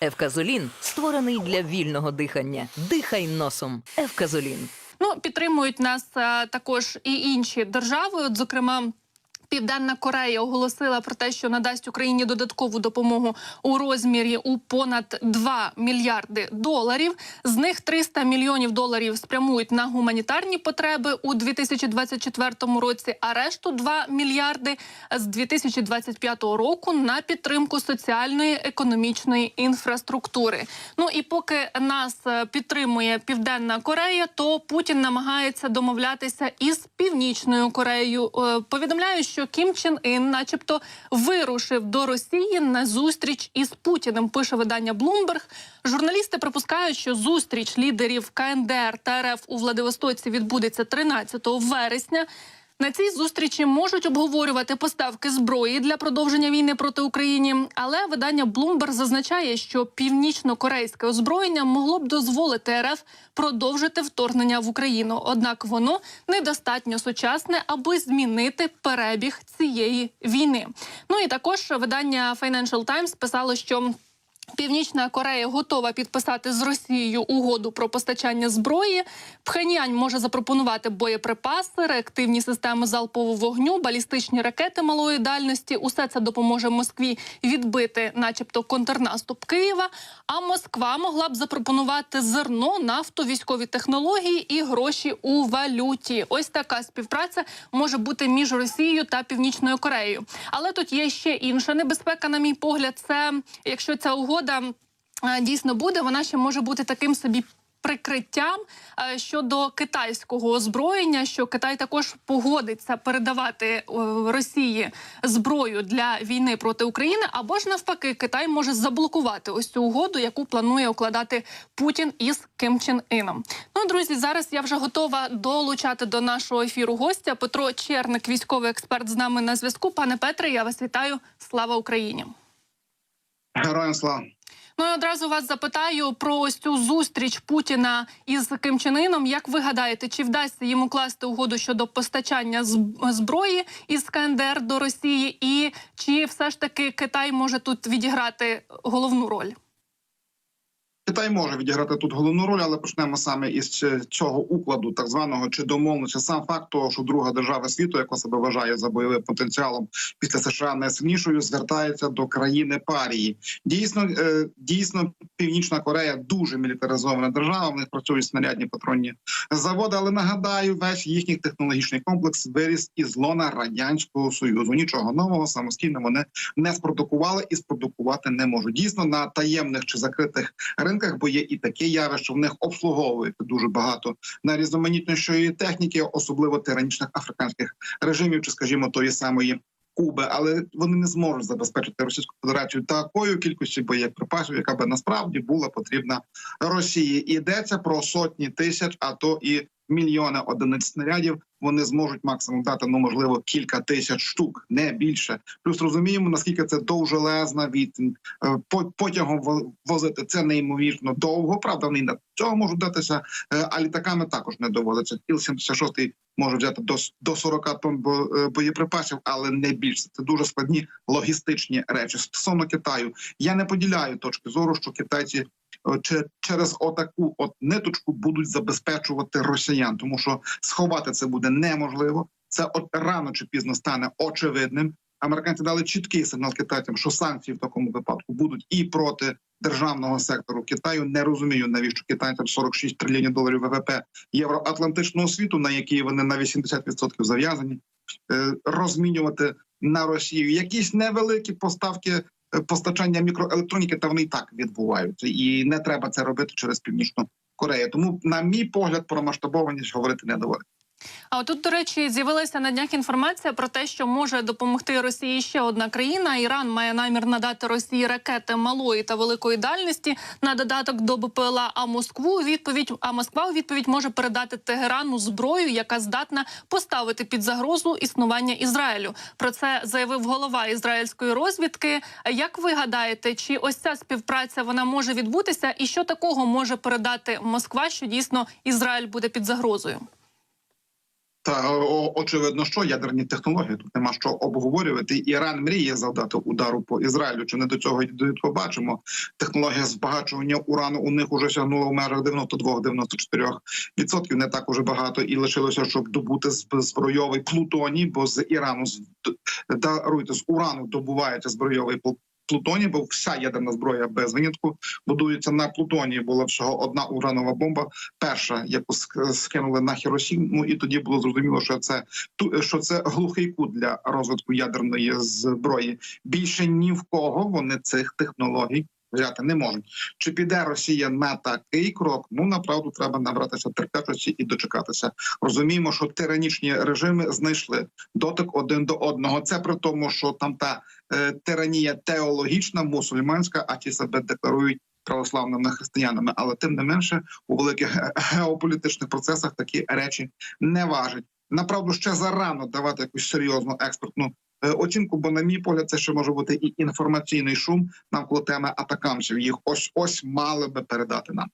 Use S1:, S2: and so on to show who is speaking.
S1: Евказолін створений для вільного дихання. Дихай носом. Евказолін.
S2: Ну підтримують нас а, також і інші держави. От, зокрема. Південна Корея оголосила про те, що надасть Україні додаткову допомогу у розмірі у понад 2 мільярди доларів. З них 300 мільйонів доларів спрямують на гуманітарні потреби у 2024 році, а решту 2 мільярди з 2025 року на підтримку соціальної економічної інфраструктури. Ну і поки нас е, підтримує Південна Корея, то Путін намагається домовлятися із Північною Кореєю. Е, Повідомляю, що Кім Чен Ін, начебто, вирушив до Росії на зустріч із Путіним. Пише видання Bloomberg. Журналісти припускають, що зустріч лідерів КНДР та РФ у Владивостоці відбудеться 13 вересня. На цій зустрічі можуть обговорювати поставки зброї для продовження війни проти України. Але видання Bloomberg зазначає, що північно-корейське озброєння могло б дозволити РФ продовжити вторгнення в Україну. Однак воно недостатньо сучасне, аби змінити перебіг цієї війни. Ну і також видання Financial Times писало, що Північна Корея готова підписати з Росією угоду про постачання зброї. Пхеньянь може запропонувати боєприпаси, реактивні системи залпового вогню, балістичні ракети малої дальності. Усе це допоможе Москві відбити, начебто, контрнаступ Києва. А Москва могла б запропонувати зерно, нафту, військові технології і гроші у валюті. Ось така співпраця може бути між Росією та Північною Кореєю. Але тут є ще інша небезпека, на мій погляд. Це якщо ця угода е, дійсно буде, вона ще може бути таким собі. Прикриттям е, щодо китайського озброєння, що Китай також погодиться передавати е, Росії зброю для війни проти України, або ж навпаки, Китай може заблокувати ось цю угоду, яку планує укладати Путін із Ким Чен Іном. Ну, друзі, зараз я вже готова долучати до нашого ефіру гостя. Петро Черник, військовий експерт, з нами на зв'язку. Пане Петре, я вас вітаю. Слава Україні!
S3: Героям слава.
S2: Ну і одразу вас запитаю про ось цю зустріч Путіна із Ким Чен Іном. Як ви гадаєте, чи вдасться йому класти угоду щодо постачання зброї із КНДР до Росії, і чи все ж таки Китай може тут відіграти головну роль?
S3: Китай може відіграти тут головну роль, але почнемо саме із цього укладу, так званого чи домовленості. Сам факт того, що друга держава світу, яка себе вважає за бойовим потенціалом після США найсильнішою, звертається до країни парії. Дійсно, е, дійсно, Північна Корея дуже мілітаризована держава. В них працюють снарядні патронні заводи. Але нагадаю, весь їхній технологічний комплекс виріс із лона радянського союзу. Нічого нового самостійно вони не спродукували і спродукувати не можуть. Дійсно, на таємних чи закритих ринках, бо є і таке явище, в них обслуговують дуже багато найрізноманітнішої техніки, особливо тиранічних африканських режимів, чи скажімо, тої самої. Куби, але вони не зможуть забезпечити Російську Федерацію такою кількістю боєприпасів, яка би насправді була потрібна Росії. Йдеться про сотні тисяч, а то і мільйони одиниць снарядів. Вони зможуть максимум дати ну можливо кілька тисяч штук, не більше. Плюс розуміємо наскільки це довжелезна відстань. Е, потягом во- возити це неймовірно довго. Правда, вони на цього можуть датися, е, а літаками також не доводиться. Іл-76 може взяти до, до 40 тонн е, боєприпасів, але не більше. Це дуже складні логістичні речі. Стосовно Китаю, я не поділяю точки зору, що китайці через отаку от ниточку будуть забезпечувати росіян, тому що сховати це буде неможливо. Це от рано чи пізно стане очевидним. Американці дали чіткий сигнал китайцям, що санкції в такому випадку будуть і проти державного сектору Китаю. Не розумію, навіщо китайцям 46 трильйонів доларів ВВП євроатлантичного світу, на який вони на 80% зав'язані, е, розмінювати на Росію якісь невеликі поставки. Е, Постачання мікроелектроніки та вони і так відбуваються, і не треба це робити через північну Корею. Тому, на мій погляд, про масштабованість говорити не доводиться.
S2: А отут, до речі, з'явилася на днях інформація про те, що може допомогти Росії ще одна країна. Іран має намір надати Росії ракети малої та великої дальності на додаток до БПЛА. А Москву відповідь а Москва у відповідь може передати Тегерану зброю, яка здатна поставити під загрозу існування Ізраїлю. Про це заявив голова ізраїльської розвідки. Як ви гадаєте, чи ось ця співпраця вона може відбутися, і що такого може передати Москва, що дійсно Ізраїль буде під загрозою?
S3: Та очевидно, що ядерні технології тут нема що обговорювати. Іран мріє завдати удару по Ізраїлю. Чи не до цього йдуть? Побачимо. Технологія збагачування урану у них уже сягнула в межах 92-94 відсотків. Не так уже багато і лишилося, щоб добути збройовий плутоній, бо з Ірану з даруйте з урану добувається збройовий пл- плутоній, бо вся ядерна зброя без винятку будується на Плутоні. Була всього одна уранова бомба, перша, яку скинули на Хіросіму, і тоді було зрозуміло, що це що це глухий кут для розвитку ядерної зброї. Більше ні в кого вони цих технологій взяти не можуть. Чи піде Росія на такий крок? Ну направду треба набратися терпечості і дочекатися. Розуміємо, що тиранічні режими знайшли дотик один до одного. Це при тому, що там та е, тиранія теологічна, мусульманська, а ті себе декларують православними християнами. Але тим не менше у великих геополітичних процесах такі речі не важать. Направду ще зарано давати якусь серйозну експертну оцінку, бо, на мій погляд, це ще може бути і інформаційний шум навколо теми атакамсів. Їх ось ось мали би передати нам.